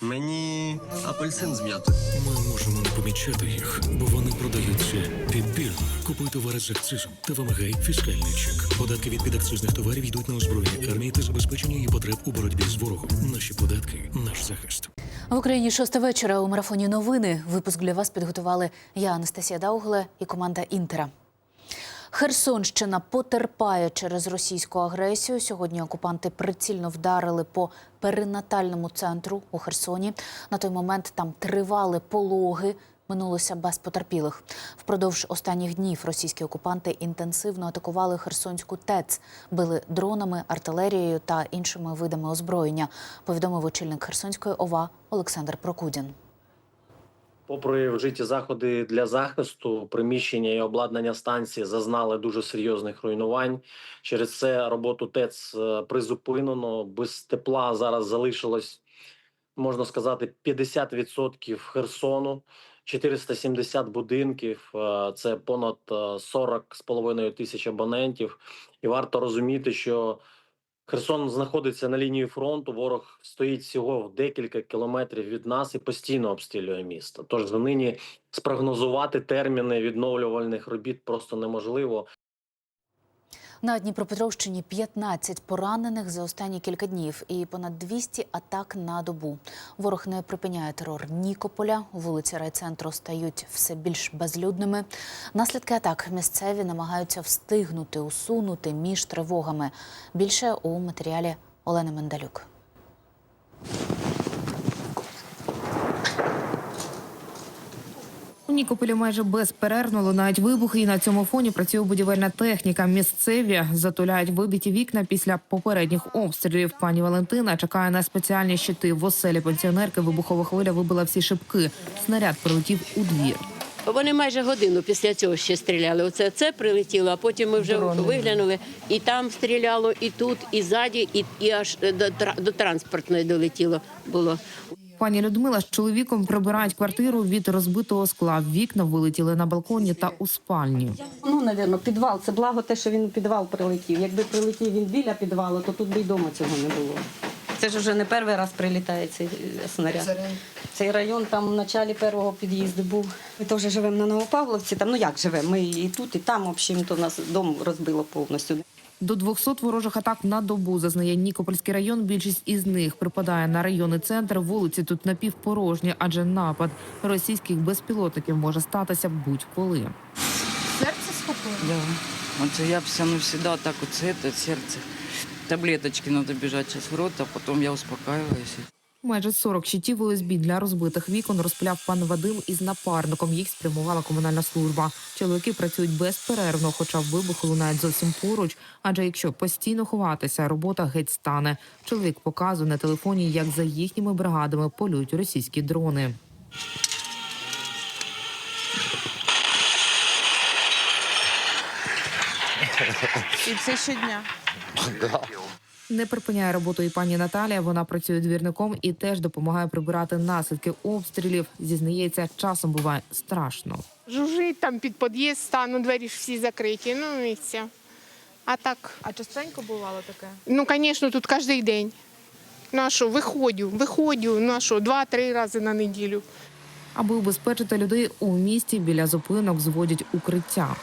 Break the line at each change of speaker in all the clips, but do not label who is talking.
Мені апельсин з м'ятою.
Ми можемо не помічати їх, бо вони продаються підбірно. Купуй товари з акцизом та вимагай фіскальний чек. Податки від підакцизних товарів йдуть на озброєння армії та забезпечення її потреб у боротьбі з ворогом. Наші податки наш захист.
В Україні шоста вечора у марафоні новини. Випуск для вас підготували я, Анастасія Даугле і команда Інтера. Херсонщина потерпає через російську агресію. Сьогодні окупанти прицільно вдарили по перинатальному центру у Херсоні. На той момент там тривали пологи. Минулося без потерпілих. Впродовж останніх днів російські окупанти інтенсивно атакували Херсонську ТЕЦ, били дронами, артилерією та іншими видами озброєння. Повідомив очільник Херсонської ОВА Олександр Прокудін.
Попри вжиті заходи для захисту, приміщення і обладнання станції зазнали дуже серйозних руйнувань. Через це роботу ТЕЦ е, призупинено. Без тепла зараз залишилось можна сказати 50% Херсону, 470 будинків. е, Це понад е, 40 з половиною тисяч абонентів. І варто розуміти, що Херсон знаходиться на лінії фронту. Ворог стоїть всього в декілька кілометрів від нас і постійно обстрілює місто. Тож нині спрогнозувати терміни відновлювальних робіт просто неможливо.
На Дніпропетровщині 15 поранених за останні кілька днів і понад 200 атак на добу. Ворог не припиняє терор Нікополя. Вулиці райцентру стають все більш безлюдними. Наслідки атак місцеві намагаються встигнути усунути між тривогами. Більше у матеріалі Олени Мендалюк.
У Нікополі майже безперервно лунають вибухи, і на цьому фоні працює будівельна техніка. Місцеві затуляють вибиті вікна після попередніх обстрілів. Пані Валентина чекає на спеціальні щити. В оселі пенсіонерки вибухова хвиля вибила всі шибки. Снаряд прилетів у двір.
Вони майже годину після цього ще стріляли. Оце це прилетіло, а потім ми вже виглянули, і там стріляло, і тут, і ззаді, і, і аж до, до транспортної долетіло було.
Пані Людмила з чоловіком прибирають квартиру від розбитого скла. Вікна вилетіли на балконі та у спальні.
Ну, напевно, підвал. Це благо те, що він у підвал прилетів. Якби прилетів він біля підвалу, то тут би й дома цього не було. Це ж вже не перший раз прилітає цей е, снаряд. Цей район там в началі першого під'їзду був. Ми теж живемо на Новопавловці. Там ну як живемо? Ми і тут, і там, в общем, то нас дом розбило повністю.
До 200 ворожих атак на добу зазнає Нікопольський район. Більшість із них припадає на районний центр. Вулиці тут напівпорожні, адже напад російських безпілотників може статися будь-коли.
Серце Да. Оце я все ну, всегда так оце, це серце. Таблеточки треба біжати сейчас в рот, а потім я успокаиваюсь.
Майже 40 щитів ОСБ для розбитих вікон розпиляв пан Вадим із напарником. Їх спрямувала комунальна служба. Чоловіки працюють безперервно, хоча вибухи лунають зовсім поруч. Адже якщо постійно ховатися, робота геть стане. Чоловік показує на телефоні, як за їхніми бригадами полюють російські дрони.
І це щодня.
Не припиняє роботу і пані Наталія. Вона працює двірником і теж допомагає прибирати наслідки обстрілів. Зізнається, часом буває страшно.
Жужить там під під'їзд, стану, двері ж всі закриті. Ну і все. А так,
А частенько бувало таке?
ну, звісно, тут кожен день. Ну а що, виходжу, виходжу, ну а що, два-три рази на неділю.
Аби убезпечити людей у місті біля зупинок зводять укриття.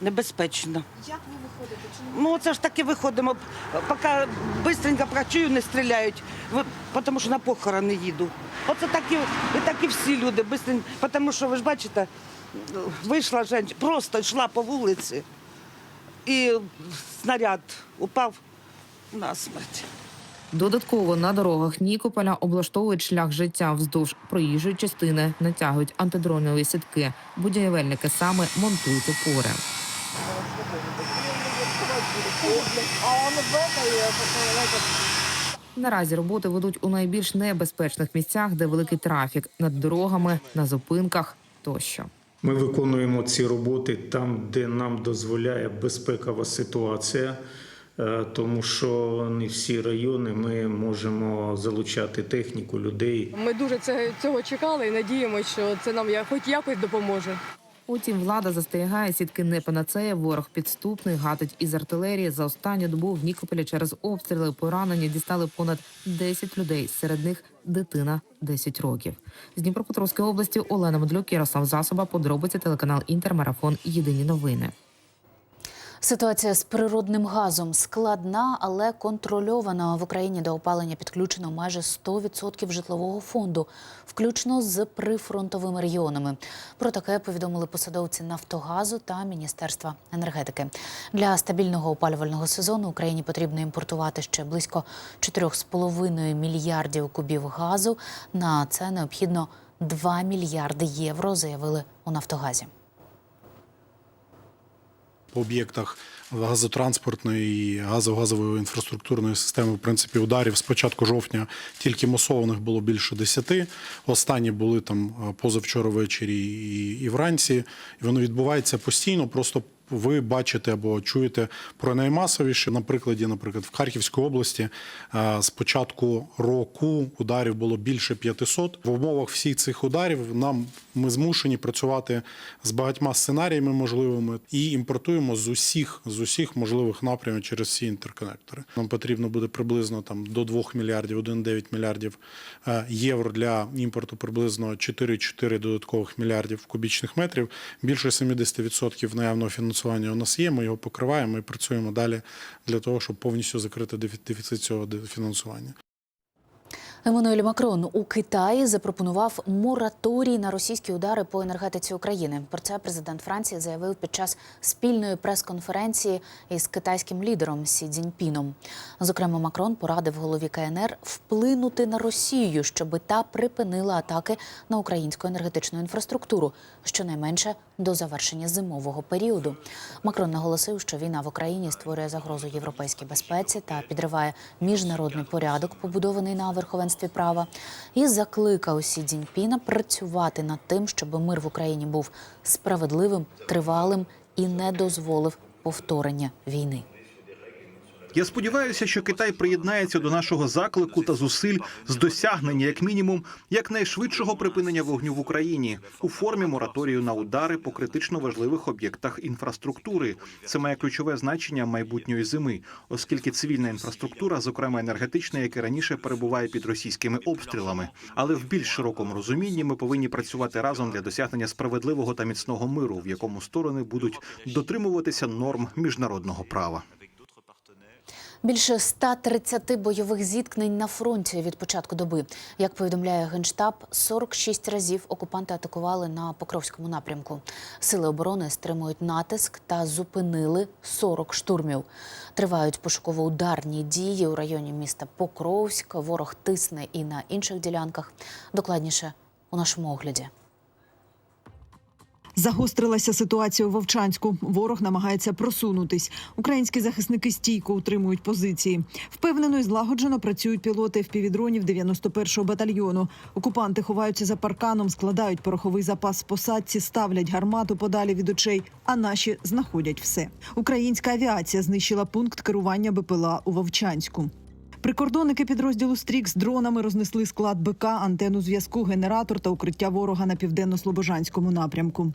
Небезпечно.
Як ви виходите? Чи
Ну, це ж таки виходимо. Поки швидко працюю, не стріляють, тому що на похорони їду. Оце такі, і такі всі люди, бистренько, тому що ви ж бачите, вийшла жінка, просто йшла по вулиці, і снаряд упав на смерть.
Додатково на дорогах Нікополя облаштовують шлях життя вздовж проїжджої частини, натягують антидронові сітки. Будівельники саме монтують опори. Наразі роботи ведуть у найбільш небезпечних місцях, де великий трафік над дорогами, на зупинках тощо.
Ми виконуємо ці роботи там, де нам дозволяє безпекова ситуація, тому що не всі райони ми можемо залучати техніку, людей.
ми дуже це, цього чекали і надіємося, що це нам я- хоч якось допоможе.
Утім, влада застерігає сітки не панацея. Ворог підступний гатить із артилерії. За останню добу в Нікополі через обстріли поранення дістали понад 10 людей. Серед них дитина 10 років. З Дніпропетровської області Олена Медлюк, Ярослав Засоба. Подробиці телеканал Інтермарафон. Єдині новини.
Ситуація з природним газом складна, але контрольована. В Україні до опалення підключено майже 100% житлового фонду, включно з прифронтовими регіонами. Про таке повідомили посадовці Нафтогазу та Міністерства енергетики. Для стабільного опалювального сезону Україні потрібно імпортувати ще близько 4,5 мільярдів кубів газу. На це необхідно 2 мільярди євро, заявили у Нафтогазі.
По об'єктах газотранспортної і газо-газової інфраструктурної системи, в принципі, ударів з початку жовтня тільки масованих було більше десяти. Останні були там позавчора ввечері і, і вранці. І воно відбувається постійно. Просто ви бачите або чуєте про наймасовіше. На прикладі, наприклад, в Харківській області е, з початку року ударів було більше 500. В умовах всіх цих ударів нам ми змушені працювати з багатьма сценаріями можливими і імпортуємо з усіх з усіх можливих напрямів через всі інтерконектори. Нам потрібно буде приблизно там до 2 мільярдів, 1,9 мільярдів е, євро для імпорту, приблизно 4,4 додаткових мільярдів кубічних метрів. Більше 70% наявного фінансування у нас є. Ми його покриваємо і працюємо далі для того, щоб повністю закрити дефіцит цього фінансування.
Еммануель Макрон у Китаї запропонував мораторій на російські удари по енергетиці України. Про це президент Франції заявив під час спільної прес-конференції із китайським лідером Сі Цзіньпіном. Зокрема, Макрон порадив голові КНР вплинути на Росію, щоби та припинила атаки на українську енергетичну інфраструктуру, щонайменше до завершення зимового періоду. Макрон наголосив, що війна в Україні створює загрозу європейській безпеці та підриває міжнародний порядок, побудований на верховенстві права, і закликав Сі Цзіньпіна працювати над тим, щоб мир в Україні був справедливим, тривалим і не дозволив повторення війни.
Я сподіваюся, що Китай приєднається до нашого заклику та зусиль з досягнення, як мінімум, якнайшвидшого припинення вогню в Україні у формі мораторію на удари по критично важливих об'єктах інфраструктури. Це має ключове значення майбутньої зими, оскільки цивільна інфраструктура, зокрема енергетична, як і раніше перебуває під російськими обстрілами. Але в більш широкому розумінні ми повинні працювати разом для досягнення справедливого та міцного миру, в якому сторони будуть дотримуватися норм міжнародного права.
Більше 130 бойових зіткнень на фронті від початку доби. Як повідомляє Генштаб, 46 разів окупанти атакували на Покровському напрямку. Сили оборони стримують натиск та зупинили 40 штурмів. Тривають пошуково-ударні дії у районі міста Покровськ. Ворог тисне і на інших ділянках. Докладніше у нашому огляді.
Загострилася ситуація у Вовчанську. Ворог намагається просунутись. Українські захисники стійко утримують позиції. Впевнено і злагоджено працюють пілоти впівдронів 91-го батальйону. Окупанти ховаються за парканом, складають пороховий запас в посадці, ставлять гармату подалі від очей. А наші знаходять все. Українська авіація знищила пункт керування БПЛА у Вовчанську. Прикордонники підрозділу Стрік з дронами рознесли склад БК, антенну зв'язку, генератор та укриття ворога на південно-слобожанському напрямку.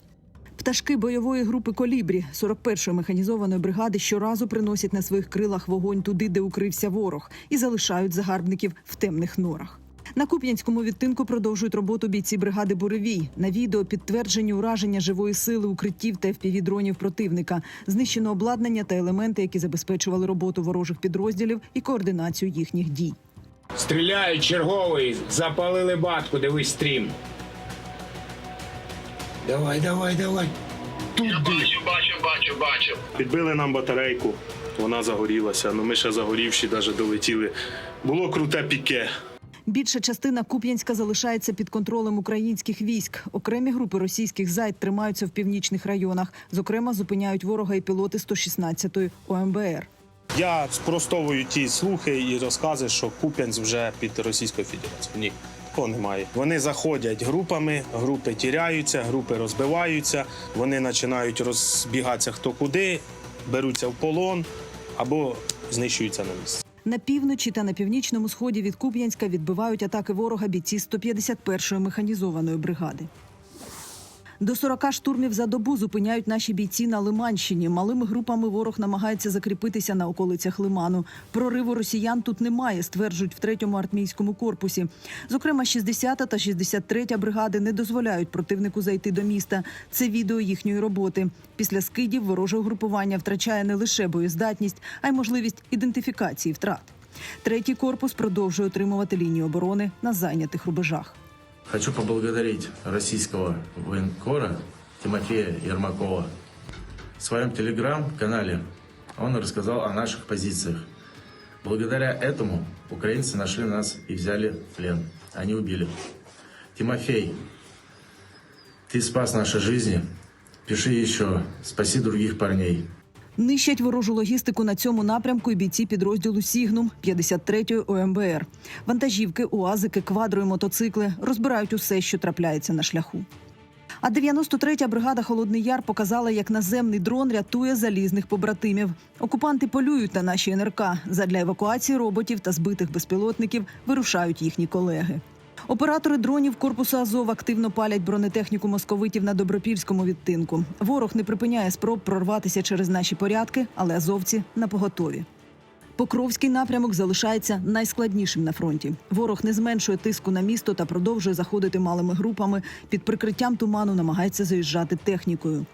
Пташки бойової групи Колібрі 41-ї механізованої бригади щоразу приносять на своїх крилах вогонь туди, де укрився ворог, і залишають загарбників в темних норах. На Куп'янському відтинку продовжують роботу бійці бригади Буревій. На відео підтверджені ураження живої сили укриттів та впівдронів противника, знищено обладнання та елементи, які забезпечували роботу ворожих підрозділів і координацію їхніх дій.
Стріляють черговий, запалили батку, дивись стрім. Давай, давай, давай. Туди.
Бачу, бачу, бачу, бачу. Підбили нам батарейку, вона загорілася. Ну ми ще загорівші, навіть долетіли. Було круте піке.
Більша частина Куп'янська залишається під контролем українських військ. Окремі групи російських зайд тримаються в північних районах. Зокрема, зупиняють ворога і пілоти 116-ї ОМБР.
Я спростовую ті слухи і розкази, що Куп'янськ вже під Російською Федерацією. Ні, такого немає. Вони заходять групами, групи тіряються, групи розбиваються, вони починають розбігатися хто куди, беруться в полон або знищуються на місці.
На півночі та на північному сході від Куп'янська відбивають атаки ворога бійці 151-ї механізованої бригади. До 40 штурмів за добу зупиняють наші бійці на Лиманщині. Малими групами ворог намагається закріпитися на околицях Лиману. Прориву росіян тут немає, стверджують в третьому артмійському корпусі. Зокрема, 60-та та 63-я бригади не дозволяють противнику зайти до міста. Це відео їхньої роботи. Після скидів вороже угрупування втрачає не лише боєздатність, а й можливість ідентифікації втрат. Третій корпус продовжує отримувати лінію оборони на зайнятих рубежах.
Хочу поблагодарить российского военкора Тимофея Ермакова. В своем телеграм-канале он рассказал о наших позициях. Благодаря этому украинцы нашли нас и взяли в плен. Они убили. Тимофей, ты спас наши жизни. Пиши еще. Спаси других парней.
Нищать ворожу логістику на цьому напрямку і бійці підрозділу Сігнум 53-ї ОМБР. Вантажівки, уазики, квадро і мотоцикли розбирають усе, що трапляється на шляху. А 93-я бригада Холодний Яр показала, як наземний дрон рятує залізних побратимів. Окупанти полюють на наші НРК. Задля евакуації роботів та збитих безпілотників вирушають їхні колеги. Оператори дронів корпусу Азов активно палять бронетехніку московитів на добропільському відтинку. Ворог не припиняє спроб прорватися через наші порядки, але азовці на поготові. Покровський напрямок залишається найскладнішим на фронті. Ворог не зменшує тиску на місто та продовжує заходити малими групами. Під прикриттям туману намагається заїжджати технікою.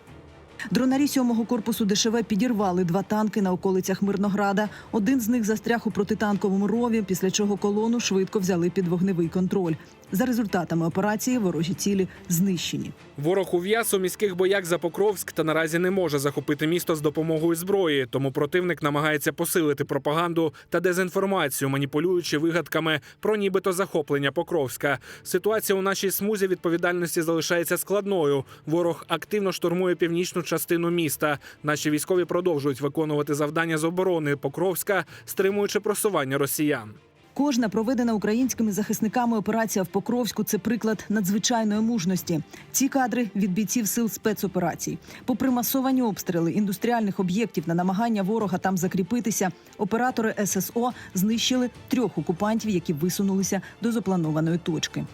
Дронарі сьомого корпусу ДШВ підірвали два танки на околицях Мирнограда. Один з них застряг у протитанковому рові, після чого колону швидко взяли під вогневий контроль. За результатами операції ворожі цілі знищені.
Ворог ув'яз у міських боях за Покровськ та наразі не може захопити місто з допомогою зброї. Тому противник намагається посилити пропаганду та дезінформацію, маніпулюючи вигадками про нібито захоплення Покровська. Ситуація у нашій смузі відповідальності залишається складною. Ворог активно штурмує північну частину міста. Наші військові продовжують виконувати завдання з оборони Покровська, стримуючи просування росіян.
Кожна проведена українськими захисниками операція в Покровську це приклад надзвичайної мужності. Ці кадри від бійців сил спецоперацій. Попри масовані обстріли індустріальних об'єктів на намагання ворога там закріпитися, оператори ССО знищили трьох окупантів, які висунулися до запланованої точки.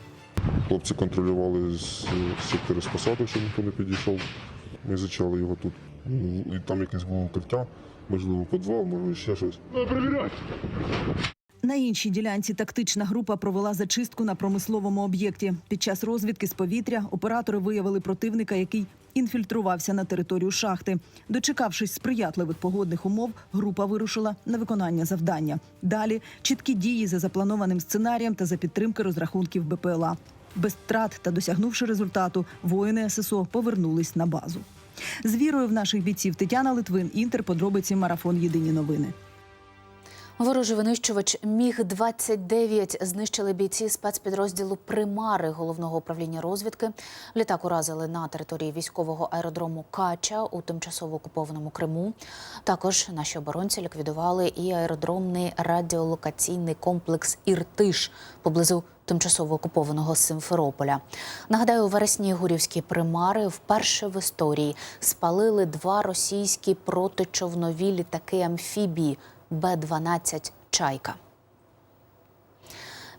Хлопці контролювали з сектори з посаду, щоб ніхто не підійшов. Ми зачали його тут. Ну, І там якесь було укриття, можливо, підвал, може ще щось.
На іншій ділянці тактична група провела зачистку на промисловому об'єкті. Під час розвідки з повітря оператори виявили противника, який інфільтрувався на територію шахти. Дочекавшись сприятливих погодних умов, група вирушила на виконання завдання. Далі чіткі дії за запланованим сценарієм та за підтримки розрахунків БПЛА. Без втрат та досягнувши результату, воїни ССО повернулись на базу. З вірою в наших бійців Тетяна Литвин, Інтер, подробиці марафон Єдині новини.
Ворожий винищувач Міг 29 знищили бійці спецпідрозділу Примари головного управління розвідки. Літак уразили на території військового аеродрому Кача у тимчасово окупованому Криму. Також наші оборонці ліквідували і аеродромний радіолокаційний комплекс Іртиш поблизу тимчасово окупованого Симферополя. Нагадаю, у вересні гурівські примари вперше в історії спалили два російські протичовнові літаки амфібії Б-12 Чайка.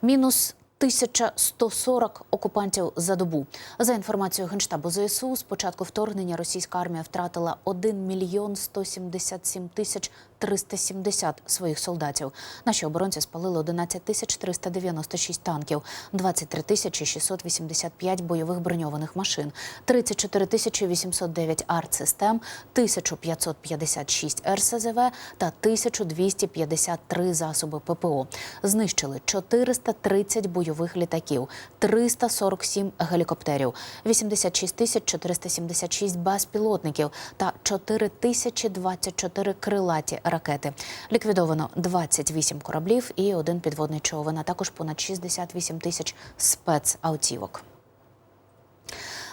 Мінус 1140 окупантів за добу. За інформацією Генштабу ЗСУ, з початку вторгнення російська армія втратила 1 мільйон 177 тисяч 370 своїх солдатів. Наші оборонці спалили 11 тисяч 396 танків, 23 тисячі 685 бойових броньованих машин, 34 тисячі 809 артсистем, 1556 РСЗВ та 1253 засоби ППО. Знищили 430 бойових літаків, 347 гелікоптерів, 86 тисяч 476 безпілотників та 4024 крилаті ракети. Ліквідовано 28 кораблів і один підводний човен, а також понад 68 тисяч спецавтівок.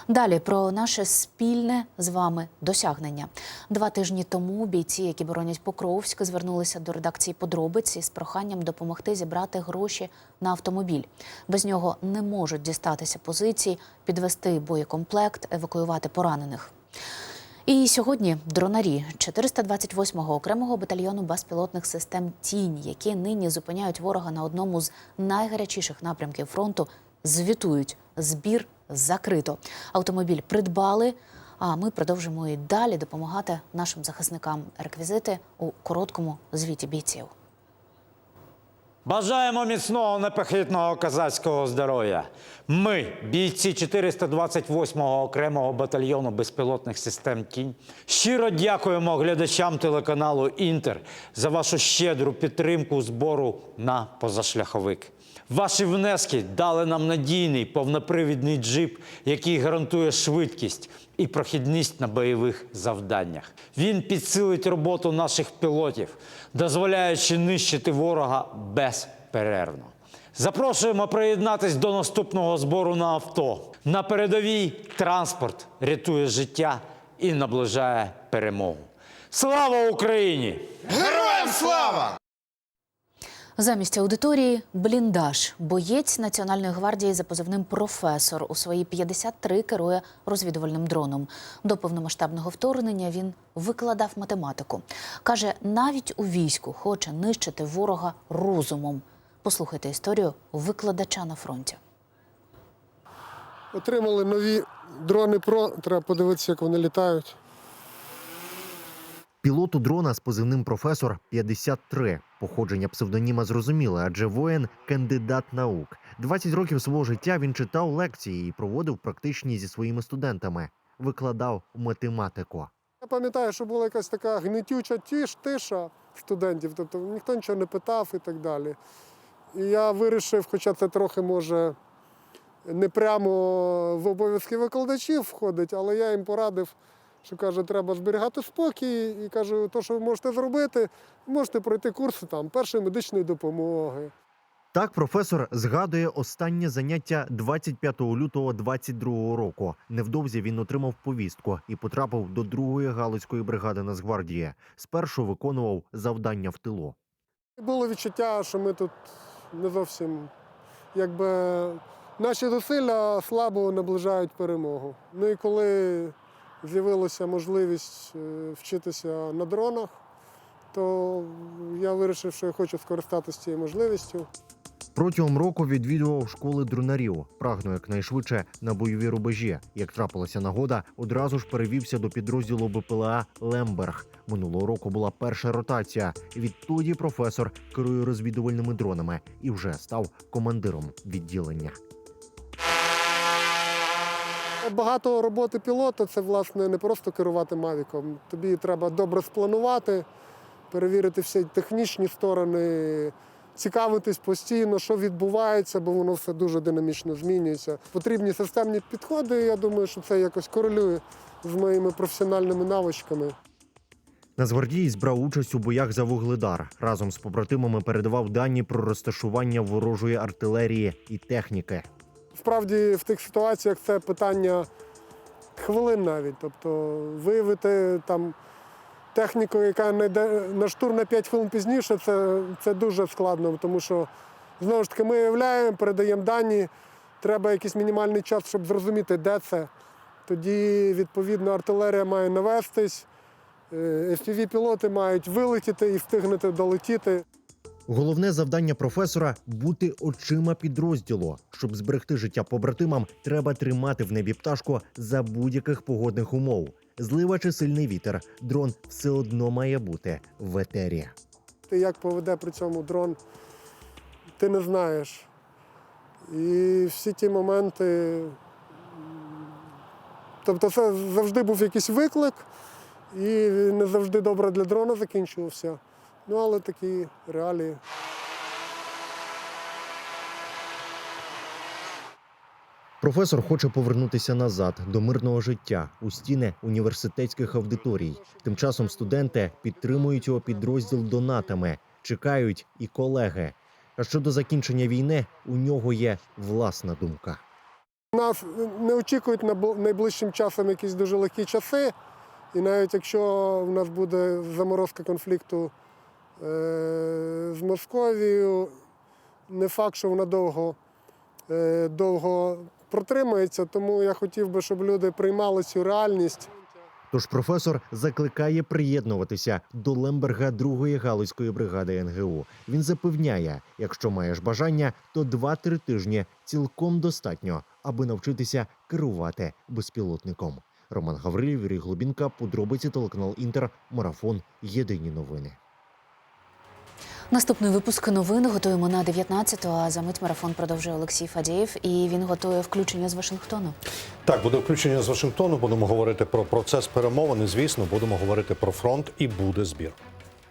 Далі про наше спільне з вами досягнення. Два тижні тому бійці, які боронять Покровськ, звернулися до редакції подробиці з проханням допомогти зібрати гроші на автомобіль. Без нього не можуть дістатися позиції, підвести боєкомплект, евакуювати поранених. І сьогодні дронарі 428-го окремого батальйону безпілотних систем Тінь, які нині зупиняють ворога на одному з найгарячіших напрямків фронту, звітують збір закрито. Автомобіль придбали. А ми продовжимо і далі допомагати нашим захисникам. Реквізити у короткому звіті бійців.
Бажаємо міцного непохитного козацького здоров'я. Ми, бійці 428-го окремого батальйону безпілотних систем Кінь, щиро дякуємо глядачам телеканалу Інтер за вашу щедру підтримку збору на позашляховик. Ваші внески дали нам надійний повнопривідний джип, який гарантує швидкість і прохідність на бойових завданнях. Він підсилить роботу наших пілотів, дозволяючи нищити ворога безперервно. Запрошуємо приєднатись до наступного збору на авто. На передовій транспорт рятує життя і наближає перемогу. Слава Україні!
Героям слава!
Замість аудиторії бліндаж. Боєць Національної гвардії за позивним професор у свої 53 керує розвідувальним дроном. До повномасштабного вторгнення він викладав математику. Каже, навіть у війську хоче нищити ворога розумом. Послухайте історію викладача на фронті.
Отримали нові дрони Про. Треба подивитися, як вони літають.
Пілоту дрона з позивним професор 53. Походження псевдоніма зрозуміле, адже воїн кандидат наук. 20 років свого життя він читав лекції і проводив практичні зі своїми студентами. Викладав математику.
Я пам'ятаю, що була якась така гнетюча тіш, тиша студентів, тобто ніхто нічого не питав і так далі. І я вирішив, хоча це трохи може не прямо в обов'язки викладачів входить, але я їм порадив, що каже, треба зберігати спокій. І кажу, то, що ви можете зробити, можете пройти курси там першої медичної допомоги.
Так професор згадує останнє заняття 25 лютого 22 року. Невдовзі він отримав повістку і потрапив до другої галицької бригади Нацгвардії. Спершу виконував завдання в тилу.
Було відчуття, що ми тут не зовсім якби наші зусилля слабо наближають перемогу. Ну і коли з'явилася можливість е, вчитися на дронах, то я вирішив, що я хочу скористатися цією можливістю.
Протягом року відвідував школи дронарів. Прагнув якнайшвидше на бойові рубежі. Як трапилася нагода, одразу ж перевівся до підрозділу БПЛА Лемберг. Минулого року була перша ротація. Відтоді професор керує розвідувальними дронами і вже став командиром відділення.
Багато роботи пілота це власне не просто керувати мавіком. Тобі треба добре спланувати, перевірити всі технічні сторони, цікавитись постійно, що відбувається, бо воно все дуже динамічно змінюється. Потрібні системні підходи. Я думаю, що це якось корелює з моїми професіональними навичками.
Нацгвардієць брав участь у боях за вугледар. Разом з побратимами передавав дані про розташування ворожої артилерії і техніки.
Справді в тих ситуаціях це питання хвилин навіть. Тобто виявити там техніку, яка не йде на штурм на 5 хвилин пізніше, це, це дуже складно, тому що знову ж таки ми виявляємо, передаємо дані, треба якийсь мінімальний час, щоб зрозуміти, де це. Тоді, відповідно, артилерія має навестись, fpv пілоти мають вилетіти і встигнути долетіти.
Головне завдання професора бути очима підрозділу. Щоб зберегти життя побратимам, треба тримати в небі пташку за будь-яких погодних умов. Злива чи сильний вітер, дрон все одно має бути в етері.
Ти як поведе при цьому дрон, ти не знаєш. І всі ті моменти. Тобто це завжди був якийсь виклик, і не завжди добре для дрона закінчувався. Ну, але такі реалії.
Професор хоче повернутися назад до мирного життя у стіни університетських аудиторій. Тим часом студенти підтримують його підрозділ донатами, чекають і колеги. А щодо закінчення війни, у нього є власна думка.
Нас не очікують на найближчим часом якісь дуже легкі часи. І навіть якщо в нас буде заморозка конфлікту з Московією, не факт, що вона довго, е- довго протримається. Тому я хотів би, щоб люди приймали цю реальність.
Тож професор закликає приєднуватися до Лемберга 2-ї галузької бригади НГУ. Він запевняє, якщо маєш бажання, то 2-3 тижні цілком достатньо, аби навчитися керувати безпілотником. Роман Гаврилів, Юрій Глубінка, подробиці телеканал Інтер, марафон. Єдині новини.
Наступний випуск новин готуємо на 19-ту, а за мить марафон продовжує Олексій Фадієв, і він готує включення з Вашингтону.
Так, буде включення з Вашингтону. Будемо говорити про процес перемовин. і, Звісно, будемо говорити про фронт і буде збір.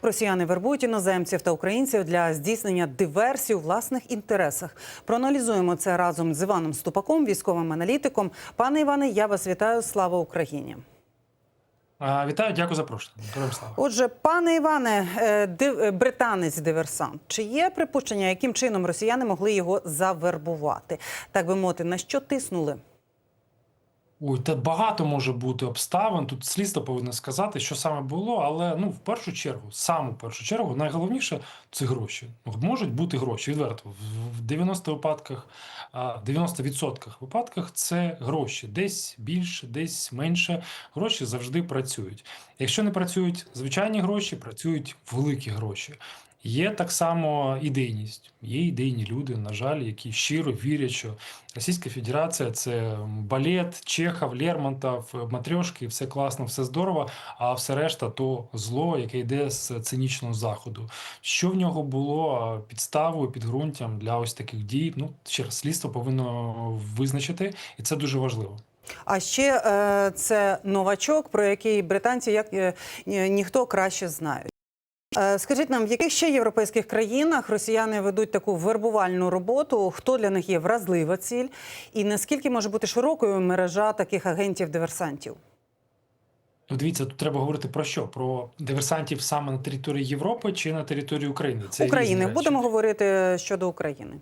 Росіяни вербують іноземців та українців для здійснення диверсій у власних інтересах. Проаналізуємо це разом з Іваном Ступаком, військовим аналітиком. Пане Іване, я вас вітаю. Слава Україні!
Вітаю, дякую за запрошення.
Отже, пане Іване, е, див- е, британець диверсант. Чи є припущення, яким чином росіяни могли його завербувати? Так би мовити, на що тиснули?
Ой, та багато може бути обставин. Тут слідство повинно сказати, що саме було, але ну в першу чергу, саму першу чергу, найголовніше це гроші. Ну, Можуть бути гроші. Відверто в 90 випадках, а, 90% випадках це гроші. Десь більше, десь менше. Гроші завжди працюють. Якщо не працюють звичайні гроші, працюють великі гроші. Є так само ідейність. Є ідейні люди, на жаль, які щиро вірять, що Російська Федерація це балет, Чехов, Лермонтов, Матрьошки, все класно, все здорово, а все решта то зло, яке йде з цинічного заходу. Що в нього було підставою, підґрунтям для ось таких дій? Ну, ще раз, слідство повинно визначити, і це дуже важливо.
А ще е, це новачок, про який британці як е, ніхто краще знають. Е, Скажіть нам, в яких ще європейських країнах росіяни ведуть таку вербувальну роботу? Хто для них є вразлива ціль, і наскільки може бути широкою мережа таких агентів-диверсантів?
Ну, Дивіться, тут треба говорити про що? Про диверсантів саме на території Європи чи на території України? Це
України будемо говорити щодо України.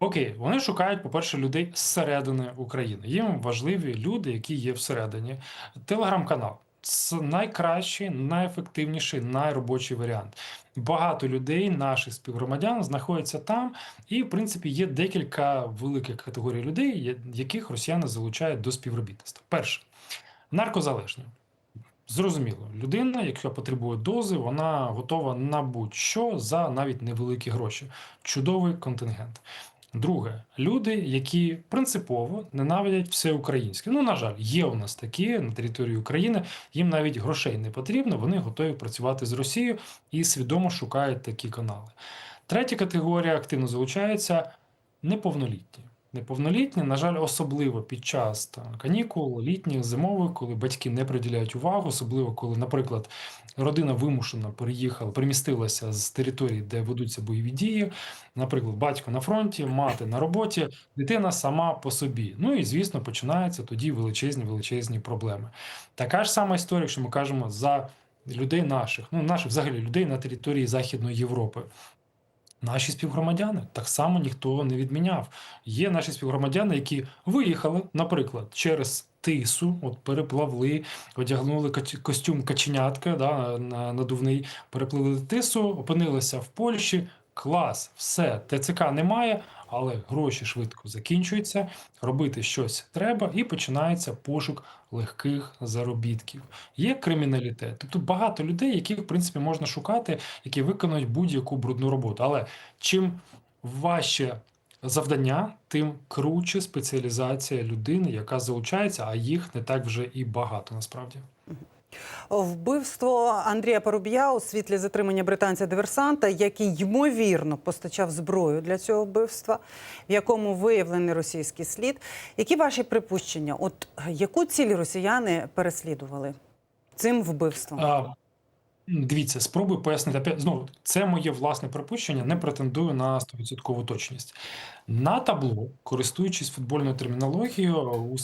Окей, вони шукають, по-перше, людей зсередини України. Їм важливі люди, які є всередині. Телеграм-канал це найкращий, найефективніший, найробочий варіант. Багато людей, наших співгромадян, знаходяться там, і в принципі є декілька великих категорій людей, яких росіяни залучають до співробітництва. Перше наркозалежні. Зрозуміло, людина, яка потребує дози, вона готова на будь-що за навіть невеликі гроші. Чудовий контингент. Друге, люди, які принципово ненавидять все українське. Ну, на жаль, є у нас такі на території України. Їм навіть грошей не потрібно. Вони готові працювати з Росією і свідомо шукають такі канали. Третя категорія активно залучається неповнолітні. Неповнолітні, на жаль, особливо під час там, канікул, літніх, зимових, коли батьки не приділяють увагу, особливо коли, наприклад, родина вимушено переїхала, перемістилася з території, де ведуться бойові дії. Наприклад, батько на фронті, мати на роботі, дитина сама по собі. Ну і звісно, починаються тоді величезні величезні проблеми. Така ж сама історія, якщо ми кажемо за людей наших, ну наших взагалі людей на території Західної Європи. Наші співгромадяни так само ніхто не відміняв. Є наші співгромадяни, які виїхали, наприклад, через тису, от перепливли, одягнули костюм каченятка, да, на- надувний, перепливли тису, опинилися в Польщі. Клас, все, ТЦК немає, але гроші швидко закінчуються, робити щось треба, і починається пошук легких заробітків. Є криміналітет, тобто багато людей, яких в принципі можна шукати, які виконують будь-яку брудну роботу. Але чим важче завдання, тим круче спеціалізація людини, яка залучається, а їх не так вже і багато насправді.
Вбивство Андрія Парубія у світлі затримання британця-диверсанта, який ймовірно постачав зброю для цього вбивства, в якому виявлений російський слід. Які ваші припущення? От яку ціль росіяни переслідували цим вбивством?
А, дивіться, спробую пояснити. Знову, це моє власне припущення, не претендую на 100% точність. На табло, користуючись футбольною термінологією, у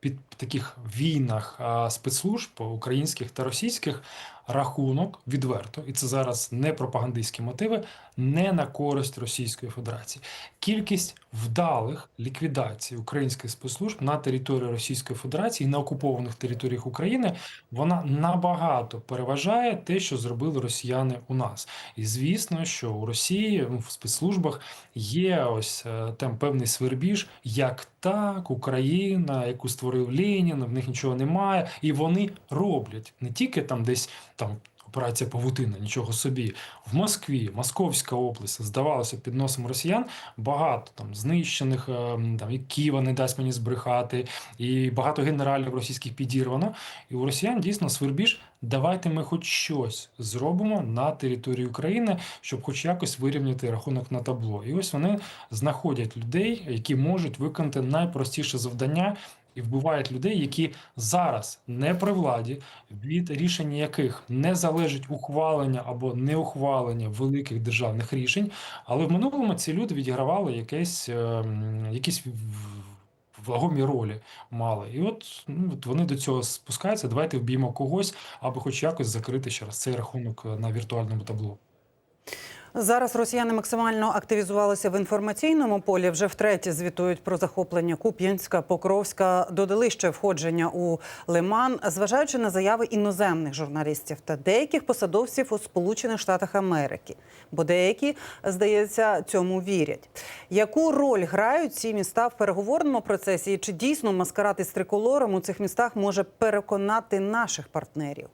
під таких війнах спецслужб українських та російських рахунок відверто, і це зараз не пропагандистські мотиви, не на користь Російської Федерації. Кількість вдалих ліквідацій українських спецслужб на території Російської Федерації і на окупованих територіях України вона набагато переважає те, що зробили росіяни у нас. І звісно, що у Росії ну, в спецслужбах є ось е, там певний свербіж, як так, Україна, яку створив Ленін, в них нічого немає, і вони роблять не тільки там десь там. Операція Павутина, нічого собі. В Москві, Московська область, здавалося, під носом росіян багато там знищених, ем, там і Києва не дасть мені збрехати, і багато генералів російських підірвано. І у росіян дійсно свербіж. Давайте ми хоч щось зробимо на території України, щоб хоч якось вирівняти рахунок на табло. І ось вони знаходять людей, які можуть виконати найпростіше завдання. І вбивають людей, які зараз не при владі, від рішення яких не залежить ухвалення або неухвалення великих державних рішень. Але в минулому ці люди відігравали якесь, ем, якісь вагомі ролі мали. І от, ну, от вони до цього спускаються. Давайте вб'ємо когось, аби хоч якось закрити ще раз цей рахунок е, на віртуальному табло.
Зараз росіяни максимально активізувалися в інформаційному полі. Вже втретє звітують про захоплення Куп'янська, Покровська. Додали ще входження у Лиман, зважаючи на заяви іноземних журналістів та деяких посадовців у Сполучених Штатах Америки. Бо деякі, здається, цьому вірять. Яку роль грають ці міста в переговорному процесі? І чи дійсно маскарад із триколором у цих містах може переконати наших партнерів?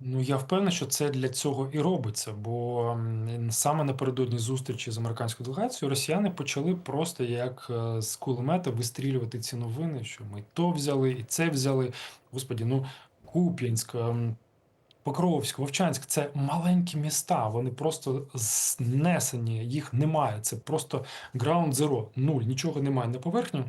Ну, я впевнений, що це для цього і робиться, бо саме напередодні зустрічі з американською делегацією росіяни почали просто як е, з кулемета вистрілювати ці новини, що ми то взяли і це взяли. Господі, ну Куп'янськ, ем, Покровськ, Вовчанськ це маленькі міста. Вони просто знесені, їх немає. Це просто ground zero, нуль, нічого немає на поверхні.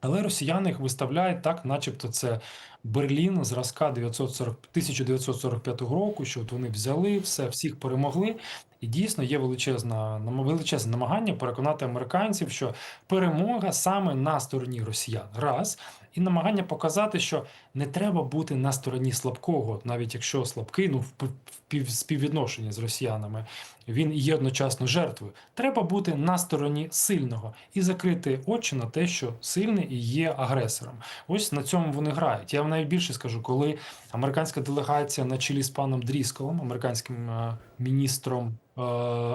Але росіяни їх виставляють так, начебто це Берлін зразка 940, 1945 року, що от вони взяли все, всіх перемогли. І дійсно є величезна, величезне намагання переконати американців, що перемога саме на стороні росіян. Раз. І намагання показати, що не треба бути на стороні слабкого, навіть якщо слабкий, ну в співвідношенні з росіянами, він є одночасно жертвою. Треба бути на стороні сильного і закрити очі на те, що сильний і є агресором. Ось на цьому вони грають. Я навіть більше скажу, коли американська делегація на чолі з паном Дрісковим, американським е, міністром е,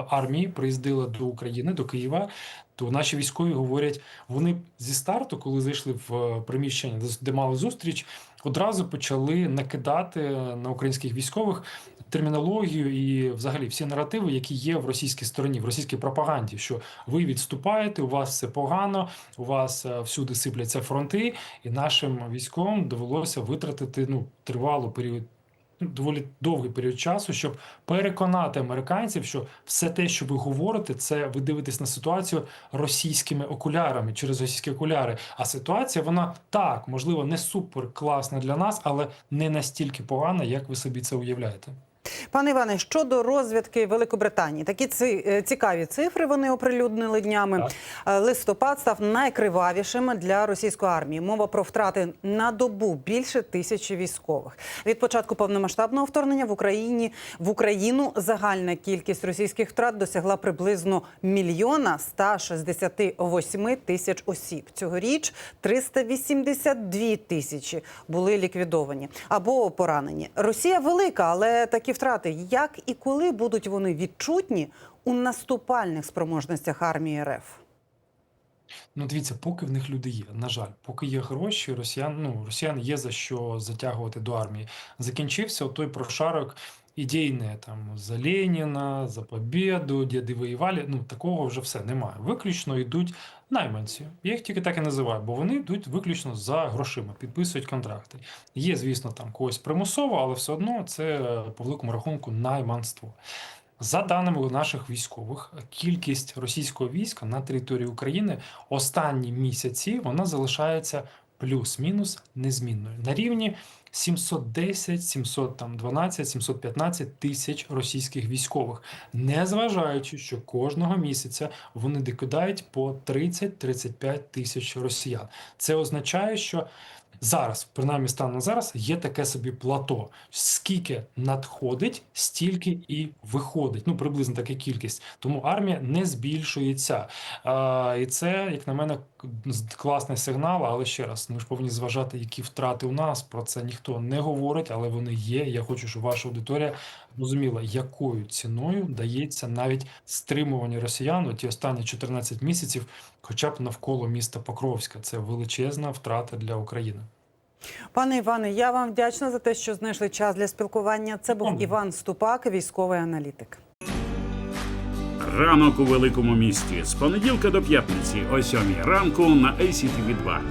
армії, приїздила до України, до Києва. То наші військові говорять, вони зі старту, коли зайшли в е, приміщення, де- де мали зустріч, одразу почали накидати на українських військових термінологію і взагалі всі наративи, які є в російській стороні, в російській пропаганді, що ви відступаєте, у вас все погано, у вас е, всюди сипляться фронти, і нашим військовим довелося витратити ну тривалу період. ну, Доволі довгий період часу, щоб переконати американців, що все те, що ви говорите, це ви дивитесь на ситуацію російськими окулярами через російські окуляри. А ситуація вона так, можливо, не супер класна для нас, але не настільки погана, як ви собі це уявляєте.
Пане Іване, щодо розвідки Великобританії, такі ци- е, цікаві цифри вони оприлюднили днями. Е, Листопад став найкривавішим для російської армії. Мова про втрати на добу більше тисячі військових. Від початку повномасштабного вторгнення в Україні в Україну загальна кількість російських втрат досягла приблизно мільйона 168 тисяч осіб. Цьогоріч 382 тисячі були ліквідовані або поранені. Росія велика, але такі втрати, як і коли будуть вони відчутні у наступальних спроможностях армії РФ?
Ну, дивіться, поки в них люди є. На жаль, поки є гроші, росіян, ну, росіян є за що затягувати до армії. Закінчився той прошарок ідейне там за Леніна, за побєду, діди воювали. Ну такого вже все немає. Виключно йдуть найманці. Я їх тільки так і називаю, бо вони йдуть виключно за грошима, підписують контракти. Є, звісно, там когось примусово, але все одно це е, по великому рахунку найманство. За даними наших військових, кількість російського війська на території України останні місяці вона залишається плюс-мінус незмінною на рівні 710, 712, 715 тисяч російських військових, незважаючи, що кожного місяця вони докидають по 30-35 тисяч росіян. Це означає, що зараз, принаймні станом зараз, є таке собі плато. Скільки надходить, стільки і виходить. Ну, приблизно така кількість. Тому армія не збільшується. А, і це, як на мене, класний сигнал. Але ще раз, ми ж повинні зважати, які втрати у нас. Про це ніхто не говорить, але вони є. Я хочу, щоб ваша аудиторія розуміла, якою ціною дається навіть стримування росіян у ті останні 14 місяців, хоча б навколо міста Покровська. Це величезна втрата для України.
Пане Іване, я вам вдячна за те, що знайшли час для спілкування. Це був Іван Ступак, військовий аналітик.
Ранок у великому місті з понеділка до п'ятниці о 7 ранку на ACTV 2